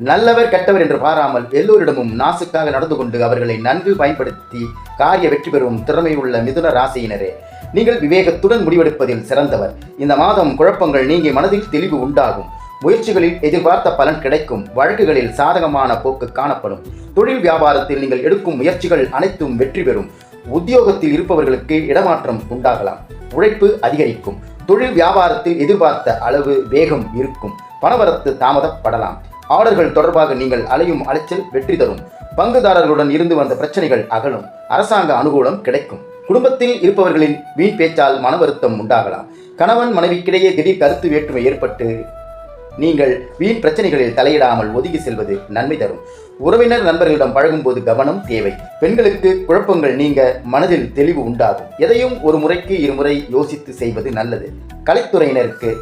நல்லவர் கெட்டவர் என்று பாராமல் எல்லோரிடமும் நாசுக்காக நடந்து கொண்டு அவர்களை நன்கு பயன்படுத்தி காரிய வெற்றி பெறும் திறமை உள்ள மிதுன ராசியினரே நீங்கள் விவேகத்துடன் முடிவெடுப்பதில் சிறந்தவர். இந்த மாதம் குழப்பங்கள் நீங்கி மனதில் தெளிவு உண்டாகும். முயற்சிகளில் எதிர்பார்த்த பலன் கிடைக்கும். வழக்குகளில் சாதகமான போக்கு காணப்படும். தொழில் வியாபாரத்தில் நீங்கள் எடுக்கும் முயற்சிகள் அனைத்தும் வெற்றி பெறும். உத்தியோகத்தில் இருப்பவர்களுக்கு இடமாற்றம் உண்டாகலாம். உழைப்பு அதிகரிக்கும். தொழில் வியாபாரத்தில் எதிர்பார்த்த அளவு வேகம் இருக்கும். பணவரத்து தாமதப்படலாம். ஆர்டர்கள் தொடர்பாக நீங்கள் அலையும் அலைச்சல் வெற்றி தரும். பங்குதாரர்களுடன் இருந்து வந்த பிரச்சனைகள் அகலும். அரசாங்க அனுகூலம் கிடைக்கும். குடும்பத்தில் இருப்பவர்களின் வீண் பேச்சால் மன வருத்தம் உண்டாகலாம். கணவன் மனைவிக்கிடையே திடீர் கருத்து வேற்றுமை ஏற்பட்டு நீங்கள் வீண் பிரச்சனைகளில் தலையிடாமல் ஒதுங்கி செல்வது நன்மை தரும். உறவினர் நண்பர்களிடம் பழகும்போது கவனம் தேவை. பெண்களுக்கு குழப்பங்கள் நீங்க மனதில் தெளிவு உண்டாகும். எதையும் ஒரு முறைக்கு இருமுறை யோசித்து செய்வது நல்லது. கலைத்துறையினருக்கு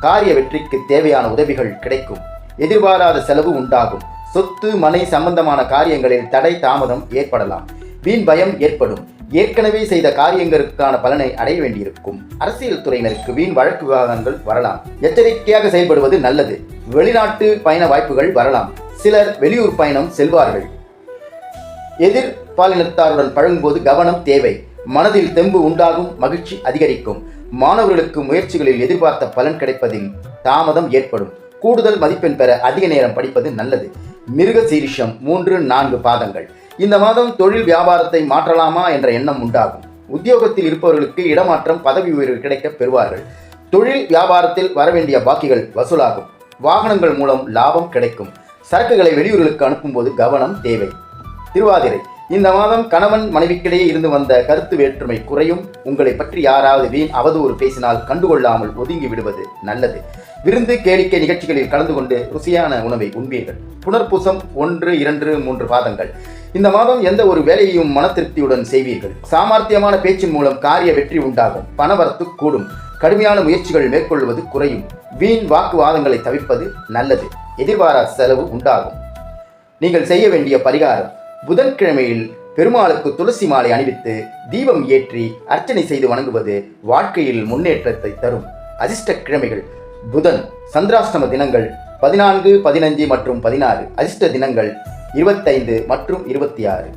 காரிய வெற்றிக்கு தேவையான உதவிகள் கிடைக்கும். எதிர்பாராத செலவு உண்டாகும். சொத்து மனை சம்பந்தமான காரியங்களில் தடை தாமதம் ஏற்படலாம். வீண் பயம் ஏற்படும். ஏற்கனவே செய்த காரியங்களுக்கான பலனை அடைய வேண்டியிருக்கும். அரசியல் துறையினருக்கு வீண் வழக்கு விவாதங்கள் வரலாம். எச்சரிக்கையாக செயல்படுவது நல்லது. வெளிநாட்டு பயண வாய்ப்புகள் வரலாம். சிலர் வெளியூர் பயணம் செல்வார்கள். எதிர் பாலினத்தாருடன் பழகும்போது கவனம் தேவை. மனதில் தெம்பு உண்டாகும் மகிழ்ச்சி அதிகரிக்கும். மாணவர்களுக்கு முயற்சிகளில் எதிர்பார்த்த பலன் கிடைப்பதில் தாமதம் ஏற்படும். கூடுதல் மதிப்பெண் பெற அதிக நேரம் படிப்பது நல்லது. மிருக சீரிஷம் மூன்று நான்கு பாதங்கள். இந்த மாதம் தொழில் வியாபாரத்தை மாற்றலாமா என்ற எண்ணம் உண்டாகும். உத்தியோகத்தில் இருப்பவர்களுக்கு இடமாற்றம் பதவி உயர்வு கிடைக்க பெறுவார்கள். தொழில் வியாபாரத்தில் வரவேண்டிய பாக்கிகள் வசூலாகும். வாகனங்கள் மூலம் லாபம் கிடைக்கும். சரக்குகளை வெளியூர்களுக்கு அனுப்பும்போது கவனம் தேவை. திருவாதிரை. இந்த மாதம் கணவன் மனைவிக்கிடையே இருந்து வந்த கருத்து வேற்றுமை குறையும். உங்களை பற்றி யாராவது வீண் அவதூறு பேசினால் கண்டுகொள்ளாமல் ஒதுங்கி விடுவது நல்லது. விருந்து கேளிக்கை நிகழ்ச்சிகளில் கலந்து கொண்டு ருசியான உணவை உண்பீர்கள். புனர்பூசம் ஒன்று இரண்டு மூன்று பாதங்கள். இந்த மாதம் எந்த ஒரு வேலையையும் மன திருப்தியுடன் செய்வீர்கள். சாமர்த்தியமான பேச்சின் மூலம் காரிய வெற்றி உண்டாகும். பணவரத்து கூடும். கடுமையான முயற்சிகள் மேற்கொள்வது குறையும். வீண் வாக்குவாதங்களை தவிர்ப்பது நல்லது. எதிர்பாராத செலவு உண்டாகும். நீங்கள் செய்ய வேண்டிய பரிகாரம் புதன்கிழமையில் பெருமாளுக்கு துளசி மாலை அணிவித்து தீபம் ஏற்றி அர்ச்சனை செய்து வணங்குவது வாழ்க்கையில் முன்னேற்றத்தை தரும். அதிர்ஷ்ட கிழமைகள் புதன் சந்திராஷ்டம தினங்கள் பதினான்கு பதினஞ்சு மற்றும் பதினாறு. அதிர்ஷ்ட தினங்கள் இருபத்தைந்து மற்றும் இருபத்தி ஆறு.